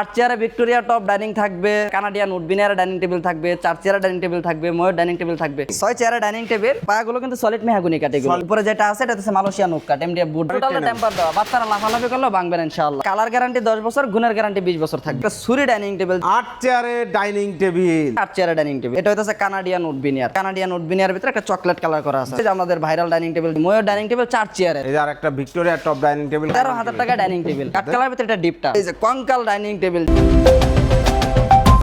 আট চেয়ারে Victoria top dining থাকবে Canadian wood veneer dining table থাকবে চার চেয়ারে ডাইনিং টেবিল থাকবে ময়ূর ডাইনিং টেবিল থাকবে। ছয় চেয়ারে ডাইনিং টেবিল পায়াগুলো কিন্তু সলিড মেহাগুনি কাটে উপরে যেটা আছে এটা হচ্ছে Malaysian oak cut MDF board. Total temper দেওয়া। বাচ্চারা লাফালাফি করলেও ভাঙবেন ইনশাআল্লাহ। কালার গ্যারান্টি দশ বছর গুণের গ্যারান্টি বিশ বছর থাকবে। সুরি ডাইনিং টেবিল। আট চেয়ারে ডাইনিং টেবিল। আট চেয়ারে ডাইনিং টেবিল। এটা হচ্ছে কানাডিয়ান উডবিনিয়ার কানাডিয়ান উডবিনিয়ার ভিতরে একটা চকলেট কালার করা আছে। যে আমাদের ভাইরাল ডাইনিং টেবিল ময়ূর ডাইনিং টেবিল চার চেয়ারের। এই যে আর একটা ভিক্টোরিয়া টপ ডাইনিং টেবিল। তেরো হাজার টাকা ডাইনিং টেবিল। কাট কালার ভিতরে এটা ডিপটা এই যে কঙ্কাল ডাইনিং টেবিল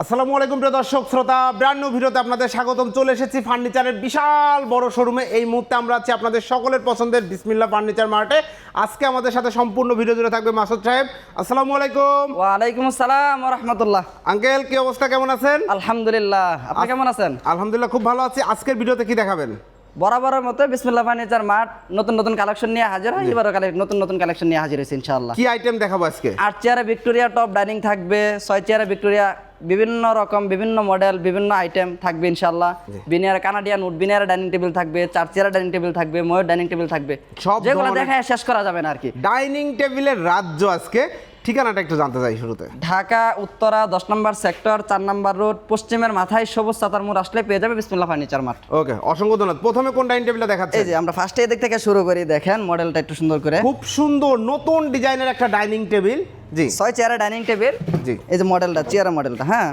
আসসালামু আলাইকুম প্রিয় দর্শক শ্রোতা ব্র্যান্ড নিউ ভিডিওতে আপনাদের স্বাগতম। চলে এসেছি ফার্নিচারের বিশাল বড় শোরুমে। এই মুহূর্তে আমরা আছি আপনাদের সকলের পছন্দের বিসমিল্লা ফার্নিচার মার্টে। আজকে আমাদের সাথে সম্পূর্ণ ভিডিও জুড়ে থাকবে মাসুদ সাহেব। আসসালামু আলাইকুম। ওয়ালাইকুম আসসালাম রহমতুল্লাহ। আঙ্কেল কি অবস্থা? কেমন আছেন? আলহামদুলিল্লাহ। আপনি কেমন আছেন? আলহামদুলিল্লাহ খুব ভালো আছি। আজকের ভিডিওতে কি দেখাবেন? বরাবরের মতো বিসমিল্লাহ ফার্নিচার মাঠ নতুন নতুন কালেকশন নিয়ে হাজির হয়। এবারও নতুন নতুন কালেকশন নিয়ে হাজির হয়েছে ইনশাআল্লাহ। কি আইটেম দেখাবো আজকে? আট চেয়ারে ভিক্টোরিয়া টপ ডাইনিং থাকবে ছয় চেয়ারে ভিক্টোরিয়া বিভিন্ন রকম বিভিন্ন মডেল বিভিন্ন আইটেম থাকবে ইনশাআল্লাহ। Veneer Canadian wood veneer dining table থাকবে চার চেয়ারে ডাইনিং টেবিল থাকবে ময়ূর ডাইনিং টেবিল থাকবে। সব যেগুলো দেখায় শেষ করা যাবে না আর কি। ডাইনিং টেবিলের রাজ্য আজকে। ঠিকানাটা একটু জানতে চাই শুরুতে। ঢাকা উত্তরা দশ নম্বর সেক্টর চার নম্বর রোড পশ্চিমের মাথায় সবুজ সাতার মোড় আসলে পেয়ে যাবে বিসমুল্লাহ ফার্নিচার মাঠ। ওকে অসংখ্য ধন্যবাদ। প্রথমে কোন ডাইনিং টেবিলটা দেখাচ্ছি এই যে আমরা ফার্স্টে এদিক থেকে শুরু করি দেখেন মডেলটা একটু সুন্দর করে। খুব সুন্দর নতুন ডিজাইনের একটা ডাইনিং টেবিল। জি। ছয় চেয়ারে ডাইনিং টেবিল জি। এই যে মডেলটা চেয়ারের মডেলটা হ্যাঁ?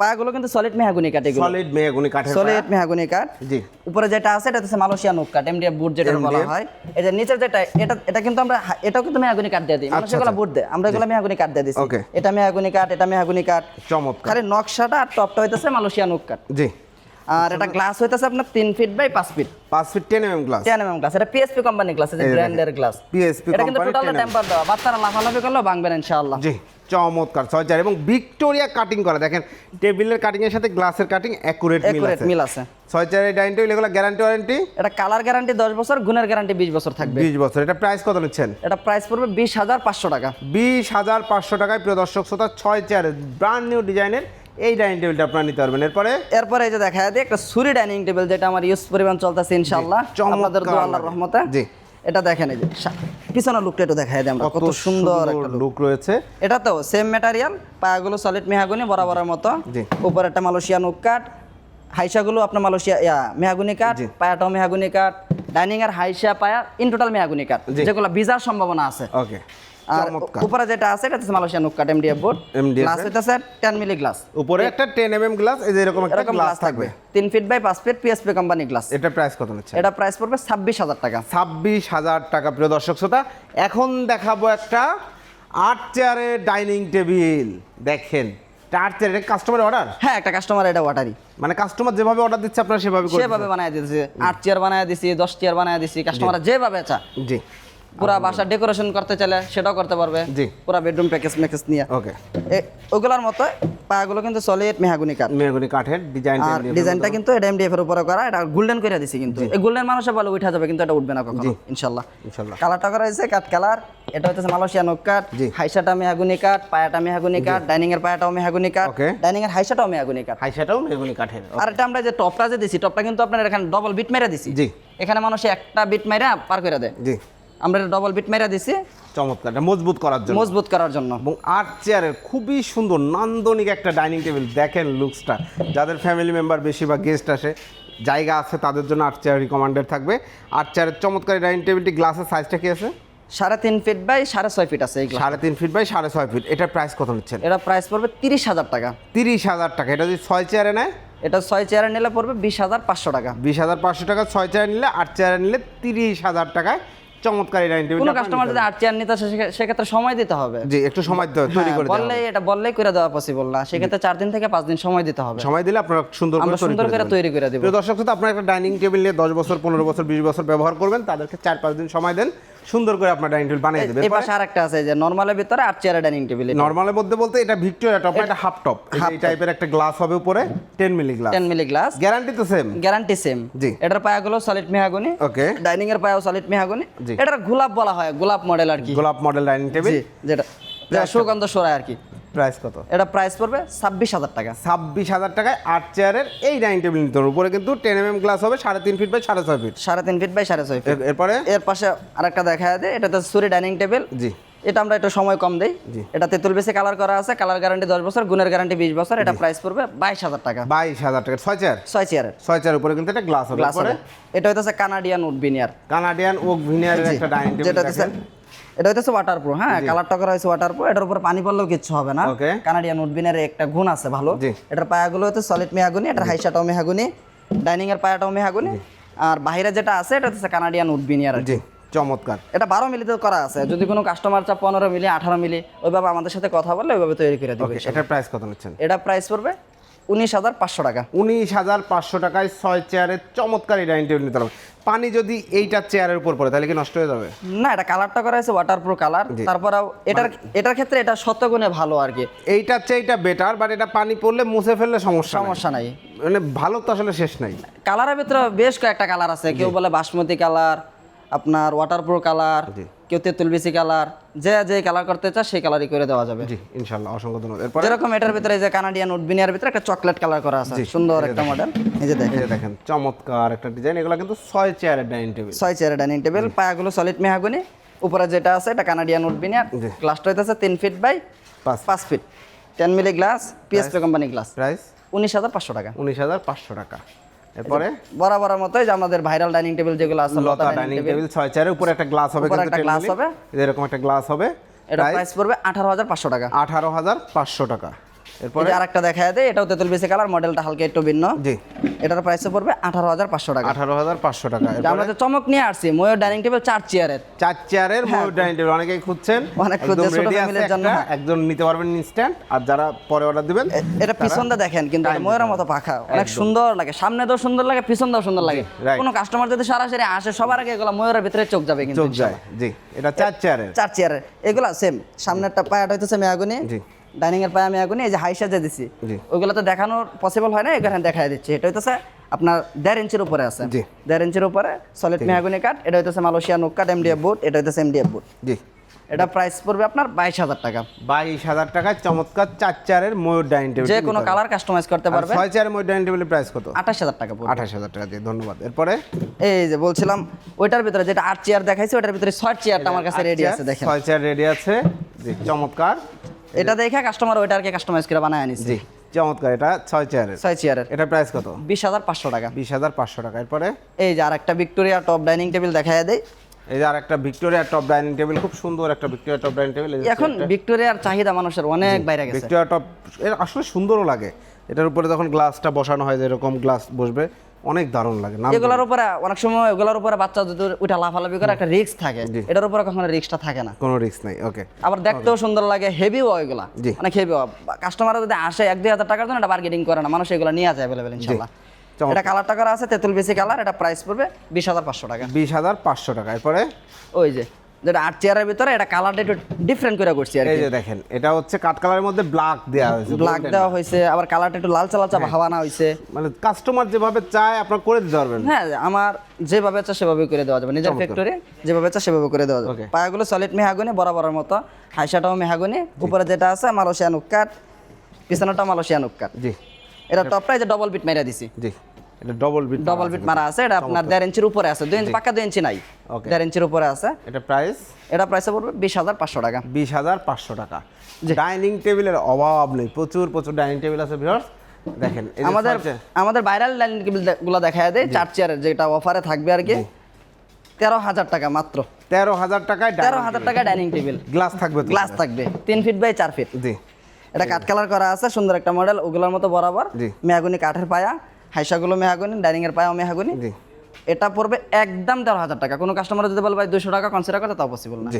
পায়াগুলো কিন্তু সলিড মেহাগুনি কাঠ এগুলো। সলিড মেহগুনি কাঠের সলিড মেহাগুনি কাঠ। জি। উপরে যেটা আছে এটা হচ্ছে মালয়েশিয়ান ওক কাঠ এমডিএফ বুট যেটা বলা হয়। এই যে নিচের যেটা এটা এটা কিন্তু আমরা এটাও কিন্তু মেহাগুনি কাঠ দিয়ে দিই। এগুলো আচ্ছা। বুট দেয়। আমরা এগুলো মেহাগুনি কাঠ দিয়ে দিছি. এটা মেহাগুনি কাঠ এটা মেহাগুনি কাঠ। চমৎকার। খালি নকশাটা আর টপটা হইতেছে মালয়েশিয়ান ওক কাঠ। জি। আর এটা গ্লাস হইতেছে আপনার তিন ফিট বাই পাঁচ ফিট পাঁচ feet ten M glass ten MM glass এটা পিএসপি কোম্পানি গ্লাস এটা ব্র্যান্ডের গ্লাস PSP এটা কিন্তু টোটাল 10 mm টেম্পার দেওয়া। বাচ্চারা লাফালাফি করলেও ভাঙবেন ইনশাআল্লাহ। জি চমৎকার চার এবং ভিক্টোরিয়া কাটিং করা দেখেন টেবিলের কাটিং এর সাথে গ্লাসের কাটিং অ্যাকুরেট মিল আছে। মিল আছে। চার ডাইনিং টেবিল এগুলো গ্যারান্টি ওয়ারেন্টি এটা কালার গ্যারান্টি দশ বছর গুণের গ্যারান্টি বিশ বছর থাকবে। বিশ বছর এটা প্রাইস কত নিচ্ছেন? এটা প্রাইস পড়বে বিশ হাজার পাঁচশো টাকা। বিশ হাজার পাঁচশো টাকায় প্রিয় দর্শক শ্রোতা ছয় চেয়ার ব্র্যান্ড নিউ ডিজাইনের এই ডাইনিং টেবিলটা আপনারা নিতে পারবেন। এরপরে? এরপরে এই যে দেখা যায় একটা সুরি ডাইনিং টেবিল যেটা আমার ইউজ পরিমাণ চলতেছে ইনশাআল্লাহ। আপনাদের দোয়া আল্লাহর রহমতে। জি। এটা দেখেন এই যে পিছনের লুকটা একটু দেখা যায় আমরা কত সুন্দর একটা লুক রয়েছে। এটা তো সেম ম্যাটেরিয়াল পায়াগুলো সলিড মেহাগুনি বরাবরের মতো। জি। উপরে একটা মালয়েশিয়ান কাঠ হাইসাগুলো আপনার মালয়েশিয়া ইয়া মেহাগুনি কাঠ। পায়াটাও মেহাগুনি কাঠ ডাইনিং এর হাইসা পায়া ইন টোটাল মেহাগুনি কাঠ জি। যেগুলো ভিজার সম্ভাবনা আছে। ওকে। আর উপরে যেটা আছে এটা হচ্ছে মালয়েশিয়ান এমডিএফ বোর্ড গ্লাস হইতাছে 10 মিলি গ্লাস উপরে একটা টেন এম এম গ্লাস এই যে এরকম একটা গ্লাস থাকবে। থাকবে। তিন ফিট বাই পাঁচ ফিট পিএসপি কোম্পানি গ্লাস এটা প্রাইস কত নিচ্ছে? এটা প্রাইস পড়বে ছাব্বিশ হাজার টাকা। ছাব্বিশ হাজার টাকা প্রিয় দর্শক শ্রোতা। এখন দেখাবো একটা আট চেয়ারের ডাইনিং টেবিল দেখেন আট চেয়ারের কাস্টমার অর্ডার হ্যাঁ একটা কাস্টমার এটা ওয়াটারি মানে কাস্টমার যেভাবে অর্ডার দিচ্ছে আপনারা সেভাবে করে সেভাবে বানায় দিয়েছে। আট চেয়ার বানায় দিছি দশ চেয়ার বানায় দিছি কাস্টমার যেভাবে চা জি। পুরা বাসা ডেকোরেশন করতে চাইলে সেটাও করতে পারবে। জি। পুরা বেডরুম প্যাকেজ ম্যাকেজ নিয়ে। ওকে ওগুলার মতো পাগুলো কিন্তু সলিড মেহাগুনি কাঠ। মেহগুনি কাঠের ডিজাইন আর ডিজাইনটা কিন্তু এটা এমডিএফ এর উপরে করা এটা গোল্ডেন করে দিছি কিন্তু। এই গোল্ডেন মানুষে বলে উঠা যাবে কিন্তু এটা উঠবে না কখনো। ইনশাল্লাহ। ইনশাল্লাহ। কালারটা করা হয়েছে কাঠ কালার এটা হচ্ছে মালয়েশিয়ান ওক কাঠ। হাইসাটা মেহাগুনি কাঠ পায়াটা মেহাগুনি কাঠ ডাইনিং এর পায়াটাও মেহাগুনি কাঠ. ডাইনিং এর হাইসাটাও মেহাগুনি কাঠ। হাইসাটাও মেহগুনি কাঠের আর এটা আমরা যে টপটা যে দিছি টপটা কিন্তু আপনার এখানে ডবল বিট মেরে দিছি। জি। এখানে মানুষ একটা বিট মেরে পার করে দেয়। জি। আমরা এটা ডবল বিট মেরে দিছি। চমৎকার মজবুত করার জন্য। মজবুত করার জন্য। এবং আট চেয়ারের খুবই সুন্দর নান্দনিক একটা ডাইনিং টেবিল দেখেন লুকসটা যাদের ফ্যামিলি মেম্বার বেশি বা গেস্ট আসে জায়গা আছে তাদের জন্য আট চেয়ার রিকমান্ডেড থাকবে। আট চেয়ারের চমৎকার ডাইনিং টেবিলটি গ্লাসের সাইজটা কি আছে? সাড়ে তিন ফিট বাই সাড়ে ছয় ফিট আছে সাড়ে তিন ফিট বাই সাড়ে ছয় ফিট এটার প্রাইস কত নিচ্ছেন? এটা প্রাইস পড়বে তিরিশ হাজার টাকা। তিরিশ হাজার টাকা। এটা যদি ছয় চেয়ারে নেয়? এটা ছয় চেয়ারে নিলে পড়বে বিশ হাজার পাঁচশো টাকা। বিশ হাজার পাঁচশো টাকা ছয় চেয়ার নিলে আট চেয়ারে নিলে তিরিশ হাজার টাকায় চমৎকার এই ডাইনিং টেবিল কোনো কাস্টমার যদি আট চেয়ার নিতে আসে সেক্ষেত্রে সময় দিতে হবে। জি একটু সময় দিতে হবে, তৈরি হ্যাঁ, করে বললে এটা বললেই করে দেওয়া পসিবল না। সেক্ষেত্রে চার দিন থেকে পাঁচ দিন সময় দিতে হবে। সময় দিলে আপনারা সুন্দর করে সুন্দর করে তৈরি করে দেবে। দর্শক শ্রোতা, আপনারা একটা ডাইনিং টেবিল নিয়ে দশ বছর পনেরো বছর বিশ বছর ব্যবহার করবেন। তাদেরকে চার পাঁচ দিন সময় দেন। সুন্দর করে আপনার ডাইনিং টেবিল বানিয়ে দেবে। এই পাশে আরেকটা আছে যে নরমালের ভিতরে আট চেয়ারের ডাইনিং টেবিল। নরমালের মধ্যে বলতে এটা ভিক্টোরিয়া টপ এটা হাফ টপ। এই টাইপের একটা গ্লাস হবে উপরে 10 mil glass 10 mil glass guarantee তো সেম গ্যারান্টি সেম জি। এটার পায়াগুলো সলিড মেহাগনি। ওকে ডাইনিং এর পায়াও সলিড মেহাগনি। এটার গোলাপ বলা হয় গোলাপ মডেল আর কি। গোলাপ মডেল ডাইনিং টেবিল যেটা সুগন্ধ সরায় আর কি। প্রাইস কত? এটা প্রাইস পড়বে ছাব্বিশ হাজার টাকা। ছাব্বিশ হাজার টাকায় আট চেয়ারের এই ডাইনিং টেবিল নিতে হবে। উপরে কিন্তু টেন এম এম গ্লাস হবে সাড়ে তিন ফিট বাই সাড়ে ছয় ফিট। সাড়ে তিন ফিট বাই সাড়ে ছয় ফিট। এরপরে? এর পাশে আরেকটা দেখা যায় এটা তো সুরি ডাইনিং টেবিল। জি। এটা আমরা একটু সময় কম দেই। এটা তেতুল বেশি কালার করা আছে কালার গ্যারান্টি দশ বছর গুণের গ্যারান্টি বিশ বছর এটা প্রাইস পড়বে বাইশ হাজার টাকা। বাইশ হাজার টাকা ছয় চেয়ার ছয় চেয়ারের ছয় চেয়ার উপরে কিন্তু একটা গ্লাস হবে গ্লাস এটা হইতেছে Canadian wood veneer Canadian oak ভিনিয়ারের একটা ডাইনিং যেটা এটা হইতেছে ওয়াটার প্রুফ হ্যাঁ কালারটা করা হয়েছে ওয়াটার প্রুফ এটার উপর পানি পড়লেও কিচ্ছু হবে না. কানাডিয়ান উডবিনের একটা গুণ আছে ভালো। এটার পায়াগুলো হচ্ছে সলিড মেহাগুনি এটার হাইসাটাও মেহাগুনি ডাইনিং এর পায়াটাও মেহাগুনি আর বাইরে যেটা আছে এটা হচ্ছে কানাডিয়ান উডবিনিয়ার জি। চমৎকার। এটা বারো মিলিতে করা আছে। যদি কোনো কাস্টমার চা পনেরো মিলি আঠারো মিলি ওইভাবে আমাদের সাথে কথা বললে ওইভাবে তৈরি করে দিবে এটার প্রাইস কত নিচ্ছেন? এটা প্রাইস পড়বে উনিশ হাজার পাঁচশো টাকা। উনিশ হাজার পাঁচশো টাকায় ছয় চেয়ারের চমৎকার এই ডাইনিং টেবিল নিতে হবে। পানি যদি এইটা চেয়ারের উপর পড়ে তাহলে কি নষ্ট হয়ে যাবে? না এটা কালারটা করা হয়েছে ওয়াটার প্রুফ কালার তারপরেও এটার এটার ক্ষেত্রে এটা শতগুণে ভালো আর কি। এইটার চেয়ে এটা বেটার বাট এটা পানি পড়লে মুছে ফেললে সমস্যা সমস্যা নাই। মানে ভালো তো আসলে শেষ নাই। কালারের ভিতরে বেশ কয়েকটা কালার আছে। কেউ বলে বাসমতি কালার আপনার ওয়াটার ওয়াটারপ্রুফ কালার কেউ তেঁতুল বেশি কালার যে যে কালার করতে চায় সেই কালারই করে দেওয়া যাবে। জি ইনশাল্লাহ অসংখ্য ধন্যবাদ। এরপরে? যেরকম এটার ভিতরে যে কানাডিয়ান উডবিনিয়ার ভিতরে একটা চকলেট কালার করা আছে। সুন্দর একটা মডেল এই যে দেখেন। দেখেন চমৎকার একটা ডিজাইন এগুলো কিন্তু ছয় চেয়ারের ডাইনিং টেবিল ছয় চেয়ারের ডাইনিং টেবিল পায়াগুলো সলিড মেহাগুনি। উপরে যেটা আছে এটা কানাডিয়ান উডবিনিয়ার। গ্লাসটা হইতেছে তিন ফিট বাই পাঁচ পাঁচ feet ten mil glass PSP company glass price উনিশ হাজার পাঁচশো টাকা। উনিশ হাজার পাঁচশো টাকা। এরপরে? বরাবর মতোই যে আমাদের ভাইরাল ডাইনিং টেবিল যেগুলো আছে লতা ডাইনিং টেবিল ছয় চেয়ারের উপরে একটা গ্লাস হবে কিন্তু একটা গ্লাস হবে। এরকম একটা গ্লাস হবে। এটা প্রাইস পড়বে আঠারো হাজার পাঁচশো টাকা। আঠারো হাজার পাঁচশো টাকা। এরপরে? আরেকটা দেখা দেয় এটাও তেঁতুল কালার মডেলটা হালকা একটু ভিন্ন। জি। এটার প্রাইস পড়বে আঠারো হাজার পাঁচশো টাকা। আঠারো হাজার পাঁচশো টাকা। আমরা যে চমক নিয়ে আসছি ময়ূর ডাইনিং টেবিল চার চেয়ারের। চার চেয়ারের ময়ূর ডাইনিং টেবিল অনেকেই খুঁজছেন। হ্যাঁ। অনেক জন্য, হ্যাঁ। একজন নিতে পারবেন ইনস্ট্যান্ট আর যারা পরে অর্ডার দিবেন এটা পিছন দিয়ে দেখেন কিন্তু ময়ূরের মতো পাখা। অনেক সুন্দর লাগে সামনে দাও সুন্দর লাগে পিছন দাও সুন্দর লাগে। কোনো কাস্টমার যদি সরাসরি আসে সবার আগে এগুলো ময়ূরের ভিতরে চোখ যাবে কিন্তু চোখ যায়। জি এটা চার চেয়ারের। চার চেয়ারের। এগুলা সেম সামনেরটা পায়াটা হইতেছে মেয়াগুনি। জি। ডাইনিং এর আমি মেয়াগুনি এই যে হাই সাজা দিছি। ওইগুলো তো দেখানো পসিবল হয় না এখানে দেখাই দিচ্ছি। এটা হইতেছে আপনার দেড় ইঞ্চির উপরে আছে। দেড় ইঞ্চির উপরে সলিড মেহাগুনি কাঠ এটা হইতেছে মালয়েশিয়া নুক কাঠ এমডিএফ বুট এটা হইতেছে এমডিএফ বুট জি। এটা প্রাইস পড়বে আপনার বাইশ হাজার টাকা। বাইশ হাজার টাকা চমৎকার চার চেয়ারের ময়ূর ডাইনিং টেবিল যে কোনো কালার কাস্টমাইজ করতে পারবে। ছয় চেয়ারের ময়ূর ডাইনিং টেবিলের প্রাইস কত? আঠাশ হাজার টাকা পড়বে। আঠাশ হাজার টাকা দিয়ে ধন্যবাদ। এরপরে? এই যে বলছিলাম ওইটার ভিতরে যেটা আট চেয়ার দেখাইছি ওটার ভিতরে ছয় চেয়ারটা আমার কাছে রেডি আছে দেখেন। ছয় চেয়ার রেডি আছে। জি চমৎকার। এটা দেখে কাস্টমার ওইটা আর কি কাস্টমাইজ করে বানায় আনিস জি চমৎকার এটা ছয় চেয়ারের ছয় চেয়ারের এটা প্রাইস কত? বিশ হাজার পাঁচশো টাকা। বিশ হাজার পাঁচশো টাকা। এরপরে? এই যে আর একটা ভিক্টোরিয়া টপ ডাইনিং টেবিল দেখায় দেয় এই যে আর একটা ভিক্টোরিয়া টপ ডাইনিং টেবিল খুব সুন্দর একটা ভিক্টোরিয়া টপ ডাইনিং টেবিল এখন ভিক্টোরিয়ার চাহিদা মানুষের অনেক বাইরে গেছে। ভিক্টোরিয়া টপ এর আসলে সুন্দরও লাগে। এটার উপরে যখন গ্লাসটা বসানো হয় যেরকম গ্লাস বসবে অনেক দারুণ লাগে এগুলোর উপরে অনেক সময় এগুলোর উপরে বাচ্চা যদি উঠা লাফালাফি করে একটা রিস্ক থাকে। এটার উপরে কখনো রিস্কটা থাকে না। কোনো রিস্ক নাই ওকে। আবার দেখতেও সুন্দর লাগে হেভিও এগুলা। অনেক হেভি কাস্টমার যদি আসে এক দুই হাজার টাকার জন্য এটা বার্গেটিং করে না। মানুষ এগুলো নিয়ে আসে অ্যাভেলেবেল ইনশাল্লাহ। এটা কালারটা করা আছে তেঁতুল বেশি কালার এটা প্রাইস পড়বে বিশ হাজার পাঁচশো টাকা। বিশ হাজার পাঁচশো টাকা। এরপরে? ওই যে যেটা আট চেয়ারের ভিতরে এটা কালারটা একটু ডিফারেন্ট করে করছি আর এই যে দেখেন এটা হচ্ছে কাঠ কালারের মধ্যে ব্ল্যাক দেওয়া হয়েছে ব্ল্যাক দেওয়া হয়েছে আবার কালারটা একটু হ্যাঁ। ভাবানা হয়েছে। মানে কাস্টমার যেভাবে চায় আপনার করে দিতে পারবেন। হ্যাঁ আমার যেভাবে চা সেভাবে করে দেওয়া যাবে। নিজের ফ্যাক্টরি যেভাবে চা সেভাবে করে দেওয়া যাবে। পায়াগুলো সলিড মেহাগুনি বরাবরের মতো। হাইসাটাও মেহাগুনি। উপরে যেটা আছে মালয়েশিয়ান উক্কাট পিছনেটা মালয়েশিয়ান উক্কাট জি। এটা টপটা এই যে ডবল বিট মেরা দিছি। জি। এটা ডবল বিট ডবল বিট মারা আছে এটা আপনার দেড় ইঞ্চির উপরে আছে দুই ইঞ্চি পাক্কা দুই ইঞ্চি নাই. দেড় ইঞ্চির উপরে আছে। এটা প্রাইস এটা প্রাইসে পড়বে বিশ হাজার পাঁচশো টাকা। বিশ হাজার পাঁচশো টাকা। ডাইনিং টেবিলের অভাব নেই প্রচুর প্রচুর ডাইনিং টেবিল আছে ভিউয়ার্স দেখেন আমাদের আমাদের ভাইরাল ডাইনিং দেখা দেয় চার চেয়ারের যেটা অফারে থাকবে আর কি তেরো হাজার টাকা মাত্র। তেরো হাজার টাকায় তেরো হাজার টাকা ডাইনিং টেবিল গ্লাস থাকবে গ্লাস থাকবে তিন ফিট বাই চার ফিট জি। এটা কাঠ কালার করা আছে সুন্দর একটা মডেল ওগুলোর মতো বরাবর। জি। মেহাগুনি কাঠের পায়া। হাইসাগুলো মেহাগুনি ডাইনিং এর পায়াও মেহাগুনি। এটা পড়বে একদম তেরো হাজার টাকা। কোনো কাস্টমার যদি বলে ভাই দুশো টাকা কনসিডার করে তাও পসিবল না।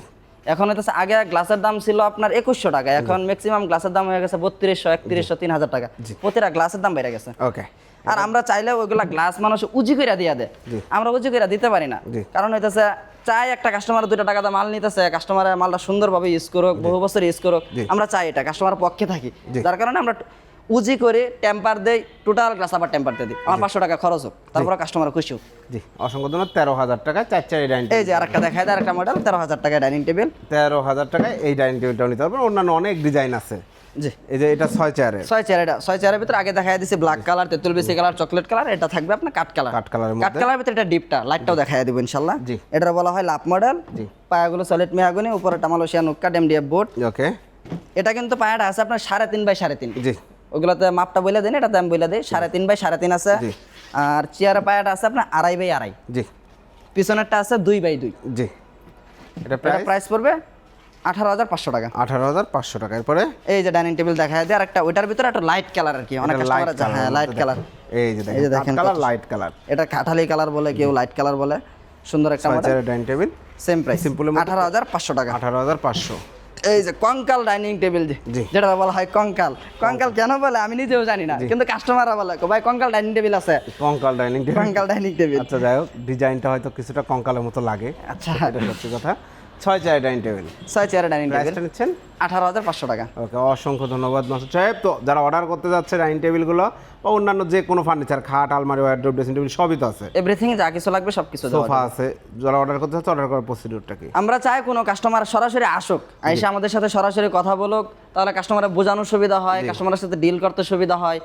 এখন হচ্ছে আগে গ্লাসের দাম ছিল আপনার একুশশো টাকা। এখন ম্যাক্সিমাম গ্লাসের দাম হয়ে গেছে বত্রিশশো একত্রিশশো তিন হাজার টাকা। প্রতিটা গ্লাসের দাম বেড়ে গেছে। ওকে। আর আমরা চাইলে ওইগুলা গ্লাস মানুষ উজি করে দিয়ে দেয়। আমরা উজি করে দিতে পারি না। কারণ হইতেছে চাই একটা কাস্টমার দুটা টাকা দিয়ে মাল নিতেছে কাস্টমারের মালটা সুন্দরভাবে ইউজ করুক বহু বছর ইউজ করুক। আমরা চাই এটা কাস্টমার পক্ষে থাকি। যার কারণে আমরা উজি করে টেম্পার দেই টোটাল গ্লাস আবার টেম্পার দিয়ে দিই। আমার পাঁচশো টাকা খরচ হোক তারপর কাস্টমার খুশি হোক। জি অসংখ্য ধন্যবাদ। তেরো হাজার টাকায় চার চার ডাইনিং এই যে আরেকটা দেখায় দেয় আরেকটা মডেল তেরো হাজার টাকা ডাইনিং টেবিল তেরো হাজার টাকায় এই ডাইনিং টেবিলটাও নিতে পারবেন। অন্যান্য অনেক ডিজাইন আছে। জি। এই যে এটা ছয় চেয়ারের ছয় চেয়ার এটা ছয় চেয়ারের ভিতরে আগে দেখা দিচ্ছে ব্ল্যাক কালার তেঁতুল বেশি কালার চকলেট কালার এটা থাকবে আপনার কাঠ কালার কাঠ কালারের কাঠ মধ্যে। কালারের ভিতরে এটা ডিপটা লাইটটাও দেখা দিব ইনশাল্লাহ। জি। এটা বলা হয় লাভ মডেল জি। পায়াগুলো সলিড মেহাগুনি উপরে টামালোসিয়া নুক্কা ডেমডিএফ বোর্ড ওকে। এটা কিন্তু পায়াটা আছে আপনার সাড়ে তিন বাই সাড়ে তিন। জি। ওগুলোতে মাপটা বলে দিন এটাতে আমি বলে দিই। সাড়ে তিন বাই সাড়ে তিন আছে। আর চেয়ারের পায়াটা আছে আপনার আড়াই বাই আড়াই। জি। পিছনেরটা আছে দুই বাই দুই। জি। এটা প্রাইস পড়বে আঠারো হাজার পাঁচশো টাকা। আঠারো হাজার পাঁচশো টাকা। এরপরে? এই যে ডাইনিং টেবিল দেখা যায় আর একটা ওইটার ভিতরে একটা লাইট কালার আর কি অনেক হ্যাঁ লাইট কালার এই যে এই যে দেখেন কালার লাইট কালার এটা কাঠালি কালার বলে কেউ লাইট কালার বলে। সুন্দর একটা ডাইনিং টেবিল সেম প্রাইস মধ্যে- আঠারো হাজার পাঁচশো টাকা। আঠারো হাজার পাঁচশো। এই যে কঙ্কাল ডাইনিং টেবিল জি। যেটা বলা হয় কঙ্কাল। কঙ্কাল। কেন বলে? আমি নিজেও জানি না। কিন্তু কাস্টমাররা বলে ভাই কঙ্কাল ডাইনিং টেবিল আছে। কঙ্কাল ডাইনিং টেবিল। কঙ্কাল ডাইনিং টেবিল। আচ্ছা যাই হোক ডিজাইনটা হয়তো কিছুটা কঙ্কালের মতো লাগে। আচ্ছা। এটা সত্যি কথা। ছয় চেয়ার ডাইনিং টেবিল ছয় চেয়ার ডাইনিং টেবিল নিচ্ছেন? আঠারো হাজার পাঁচশো টাকা। ওকে অসংখ্য ধন্যবাদ মাসুদ সাহেব। তো যারা অর্ডার করতে যাচ্ছে ডাইনিং টেবিলগুলো বা অন্যান্য যে কোনো ফার্নিচার খাট আলমারি ওয়ার্ড্রোব ড্রেসিং টেবিল সবই তো আছে। এভরিথিং যা কিছু লাগবে সব কিছু সোফা আছে। যারা অর্ডার করতে যাচ্ছে অর্ডার করার প্রসিডিউরটা কি? আমরা চাই কোনো কাস্টমার সরাসরি আসুক এসে আমাদের সাথে সরাসরি কথা বলুক তাহলে কাস্টমারের বোঝানোর সুবিধা হয় কাস্টমারের সাথে ডিল করতে সুবিধা হয়।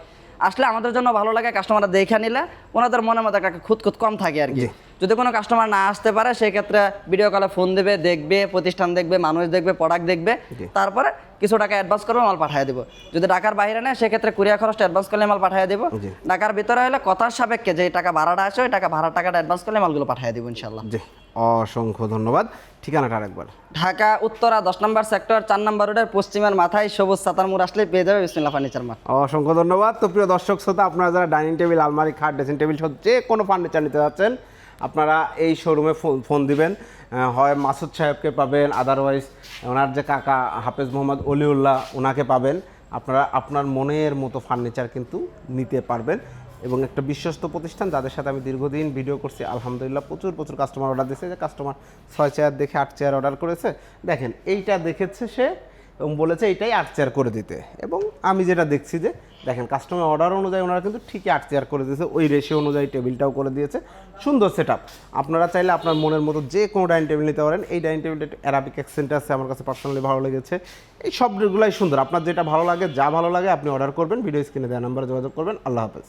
আসলে আমাদের জন্য ভালো লাগে কাস্টমাররা দেখে নিলে ওনাদের মনের মধ্যে একটা খুঁত খুঁত কম থাকে আর কি। যদি কোনো কাস্টমার না আসতে পারে সেক্ষেত্রে ভিডিও কলে ফোন দেবে দেখবে প্রতিষ্ঠান দেখবে মানুষ দেখবে প্রোডাক্ট দেখবে তারপরে কিছু টাকা অ্যাডভান্স করবে মাল পাঠিয়ে দেবো। যদি ঢাকার বাইরে নেয় সেক্ষেত্রে কুরিয়ার খরচটা অ্যাডভান্স করলে মাল পাঠিয়ে দেবো। ঢাকার ভিতরে হলে কথার সাপেক্ষে যে টাকা ভাড়াটা আছে ওই টাকা ভাড়ার টাকাটা অ্যাডভান্স করলে মালগুলো পাঠিয়ে দেবো ইনশাল্লাহ অসংখ্য ধন্যবাদ। ঠিকানাটা আরেকবার। ঢাকা উত্তরা দশ নম্বর সেক্টর চার নম্বর রোডের পশ্চিমের মাথায় সবুজ সাতার মোড় আসলে পেয়ে যাবে বিসমিল্লা ফার্নিচার মার্ট। অসংখ্য ধন্যবাদ। তো প্রিয় দর্শক শ্রোতা আপনারা যারা ডাইনিং টেবিল আলমারি খাট ড্রেসিং টেবিল সহ যে কোনো ফার্নিচার নিতে যাচ্ছেন আপনারা এই শোরুমে ফোন দিবেন। হয় মাসুদ সাহেবকে পাবেন আদারওয়াইজ ওনার যে কাকা হাফেজ মোহাম্মদ অলিউল্লাহ ওনাকে পাবেন। আপনারা আপনার মনের মতো ফার্নিচার কিন্তু নিতে পারবেন। এবং একটা বিশ্বস্ত প্রতিষ্ঠান যাদের সাথে আমি দীর্ঘদিন ভিডিও করছি, আলহামদুলিল্লাহ প্রচুর প্রচুর কাস্টমার অর্ডার দিয়েছে যে কাস্টমার ছয় চেয়ার দেখে আট চেয়ার অর্ডার করেছে। দেখেন, এইটা দেখেছে সে এবং বলেছে এটাই আট চেয়ার করে দিতে। এবং আমি যেটা দেখছি যে, দেখেন কাস্টমার অর্ডার অনুযায়ী ওনারা কিন্তু ঠিকই আট চেয়ার করে দিয়েছে। ওই রেশিও অনুযায়ী টেবিলটাও করে দিয়েছে। সুন্দর সেট আপনারা চাইলে আপনার মনের মতো যে কোনো ডাইনিং টেবিল নিতে পারেন। এই ডাইনিং টেবিলটা অ্যারাবিক অ্যাকসেন্ট আছে, আমার কাছে পার্সোনালি ভালো লেগেছে। এই সবগুলাই সুন্দর। আপনার যেটা ভালো লাগে, যা ভালো লাগে আপনি অর্ডার করবেন। ভিডিও স্ক্রিনে দেওয়া নাম্বারে যোগাযোগ করবেন। আল্লাহ হাফেজ।